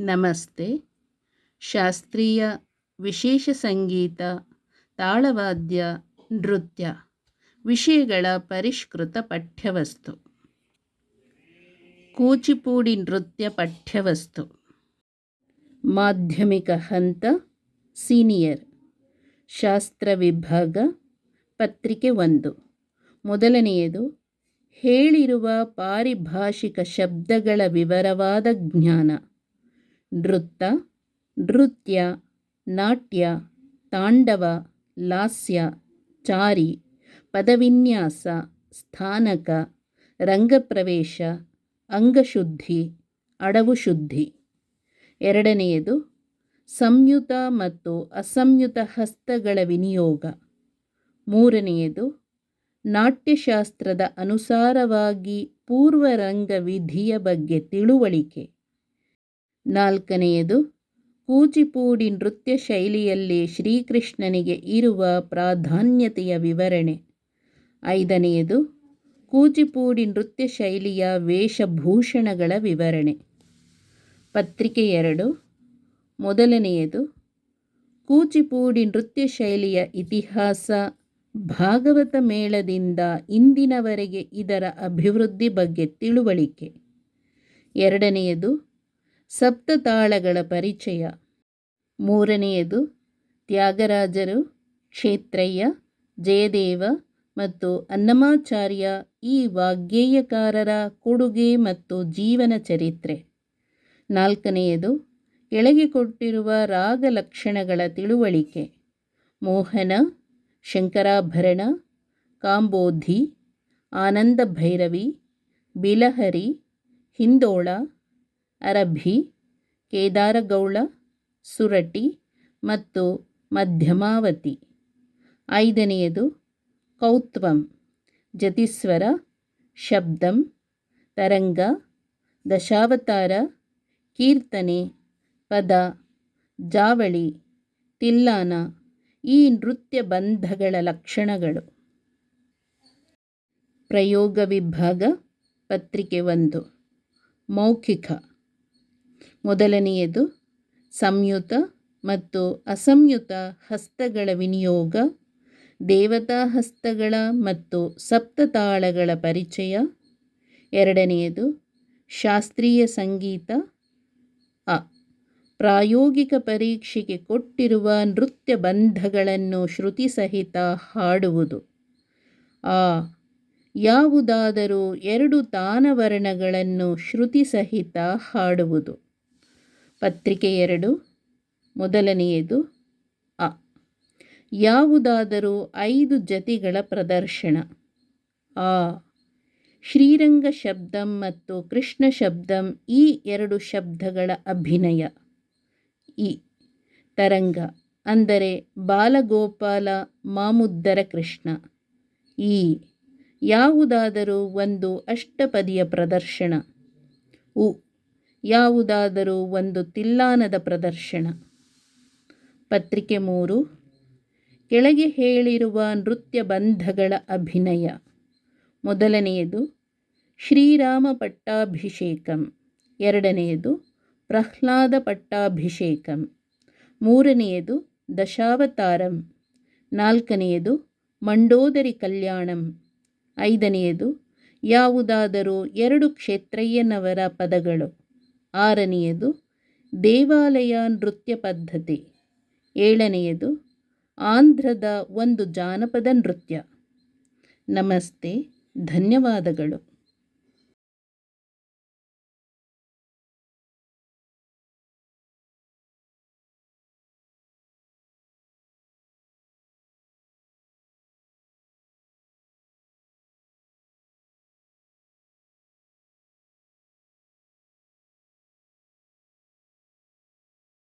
ನಮಸ್ತೆ. ಶಾಸ್ತ್ರೀಯ ವಿಶೇಷ ಸಂಗೀತ, ತಾಳವಾದ್ಯ, ನೃತ್ಯ ವಿಷಯಗಳ ಪರಿಷ್ಕೃತ ಪಠ್ಯವಸ್ತು. ಕೂಚಿಪೂಡಿ ನೃತ್ಯ ಪಠ್ಯವಸ್ತು. ಮಾಧ್ಯಮಿಕ ಹಂತ, ಸೀನಿಯರ್. ಶಾಸ್ತ್ರ ವಿಭಾಗ, ಪತ್ರಿಕೆ ಒಂದು. ಮೊದಲನೆಯದು, ಹೇಳಿರುವ ಪಾರಿಭಾಷಿಕ ಶಬ್ದಗಳ ವಿವರವಾದ ಜ್ಞಾನ. ನೃತ್ತ ನೃತ್ಯ, ನಾಟ್ಯ, ತಾಂಡವ, ಲಾಸ್ಯ, ಚಾರಿ, ಪದವಿನ್ಯಾಸ, ಸ್ಥಾನಕ, ರಂಗಪ್ರವೇಶ, ಅಂಗಶುದ್ಧಿ ಅಡವು ಶುದ್ಧಿ ಎರಡನೆಯದು, ಸಂಯುತ ಮತ್ತು ಅಸಂಯುತ ಹಸ್ತಗಳ ವಿನಿಯೋಗ. ಮೂರನೆಯದು, ನಾಟ್ಯಶಾಸ್ತ್ರದ ಅನುಸಾರವಾಗಿ ಪೂರ್ವರಂಗ ವಿಧಿಯ ಬಗ್ಗೆ ತಿಳುವಳಿಕೆ. ನಾಲ್ಕನೆಯದು, ಕೂಚಿಪೂಡಿ ನೃತ್ಯ ಶೈಲಿಯಲ್ಲಿ ಶ್ರೀಕೃಷ್ಣನಿಗೆ ಇರುವ ಪ್ರಾಧಾನ್ಯತೆಯ ವಿವರಣೆ. ಐದನೆಯದು, ಕೂಚಿಪೂಡಿ ನೃತ್ಯ ಶೈಲಿಯ ವೇಷಭೂಷಣಗಳ ವಿವರಣೆ. ಪತ್ರಿಕೆ ಎರಡು, ಮೊದಲನೆಯದು, ಕೂಚಿಪೂಡಿ ನೃತ್ಯ ಶೈಲಿಯ ಇತಿಹಾಸ ಭಾಗವತ ಮೇಳದಿಂದ ಇಂದಿನವರೆಗೆ ಇದರ ಅಭಿವೃದ್ಧಿ ಬಗ್ಗೆ ತಿಳುವಳಿಕೆ. ಎರಡನೆಯದು ಸಪ್ತತಾಳಗಳ ಪರಿಚಯ. ಮೂರನೆಯದು, ತ್ಯಾಗರಾಜರು, ಕ್ಷೇತ್ರಯ್ಯ, ಜಯದೇವ ಮತ್ತು ಅನ್ನಮಾಚಾರ್ಯ ಈ ವಾಗ್ಗೇಯಕಾರರ ಕೊಡುಗೆ ಮತ್ತು ಜೀವನ ಚರಿತ್ರೆ. ನಾಲ್ಕನೆಯದು, ಕೆಳಗೆ ಕೊಟ್ಟಿರುವ ರಾಗ ಲಕ್ಷಣಗಳ ತಿಳುವಳಿಕೆ. ಮೋಹನ, ಶಂಕರಾಭರಣ, ಕಾಂಬೋಧಿ ಆನಂದ ಭೈರವಿ ಬಿಲಹರಿ, ಹಿಂದೋಳ ಅರಬ್ಬಿ ಕೇದಾರಗೌಳ, ಸುರಟಿ ಮತ್ತು ಮಧ್ಯಮಾವತಿ. ಐದನೆಯದು, ಕೌತ್ವಂ ಜತಿಸ್ವರ ಶಬ್ದಂ, ತರಂಗ, ದಶಾವತಾರ, ಕೀರ್ತನೆ, ಪದ, ಜಾವಳಿ, ತಿಲ್ಲಾನ, ಈ ನೃತ್ಯ ಬಂಧಗಳ ಲಕ್ಷಣಗಳು. ಪ್ರಯೋಗ ವಿಭಾಗ, ಪತ್ರಿಕೆ ಒಂದು, ಮೌಖಿಕ. ಮೊದಲನೆಯದು, ಸಂಯುತ ಮತ್ತು ಅಸಂಯುತ ಹಸ್ತಗಳ ವಿನಿಯೋಗ, ದೇವತಾ ಹಸ್ತಗಳ ಮತ್ತು ಸಪ್ತತಾಳಗಳ ಪರಿಚಯ. ಎರಡನೆಯದು, ಶಾಸ್ತ್ರೀಯ ಸಂಗೀತ. ಅ, ಪ್ರಾಯೋಗಿಕ ಪರೀಕ್ಷೆಗೆ ಕೊಟ್ಟಿರುವ ನೃತ್ಯ ಬಂಧಗಳನ್ನು ಶ್ರುತಿ ಸಹಿತ ಹಾಡುವುದು. ಆ, ಯಾವುದಾದರೂ ಎರಡು ತಾನವರ್ಣಗಳನ್ನು ಶ್ರುತಿ ಸಹಿತ ಹಾಡುವುದು. ಪತ್ರಿಕೆ ಎರಡು, ಮೊದಲನೆಯದು ಅ. ಯಾವುದಾದರೂ ಐದು ಜತಿಗಳ ಪ್ರದರ್ಶನ. ಆ ಶ್ರೀರಂಗ ಶಬ್ದಂ ಮತ್ತು ಕೃಷ್ಣ ಶಬ್ದಂ ಈ ಎರಡು ಶಬ್ದಗಳ ಅಭಿನಯ. ಇ. ತರಂಗ, ಅಂದರೆ ಬಾಲಗೋಪಾಲ ಮಾಮುದ್ದರ ಕೃಷ್ಣ. ಈ ಯಾವುದಾದರೂ ಒಂದು ಅಷ್ಟಪದಿಯ ಪ್ರದರ್ಶನ. ಉ. ಯಾವುದಾದರೂ ಒಂದು ತಿಲ್ಲಾನದ ಪ್ರದರ್ಶನ. ಪತ್ರಿಕೆ ಮೂರು, ಕೆಳಗೆ ಹೇಳಿರುವ ನೃತ್ಯ ಬಂಧಗಳ ಅಭಿನಯ. ಮೊದಲನೆಯದು, ಶ್ರೀರಾಮ ಪಟ್ಟಾಭಿಷೇಕಂ. ಎರಡನೆಯದು, ಪ್ರಹ್ಲಾದ ಪಟ್ಟಾಭಿಷೇಕಂ. ಮೂರನೆಯದು, ದಶಾವತಾರಂ. ನಾಲ್ಕನೆಯದು, ಮಂಡೋದರಿ ಕಲ್ಯಾಣಂ. ಐದನೆಯದು, ಯಾವುದಾದರೂ ಎರಡು ಕ್ಷೇತ್ರಯ್ಯನವರ ಪದಗಳು. ಆರನೆಯದು ದೇವಾಲಯ ನೃತ್ಯ ಪದ್ಧತಿ. ಏಳನೆಯದು ಆಂಧ್ರದ ಒಂದು ಜಾನಪದ ನೃತ್ಯ. ನಮಸ್ತೆ ಧನ್ಯವಾದಗಳು.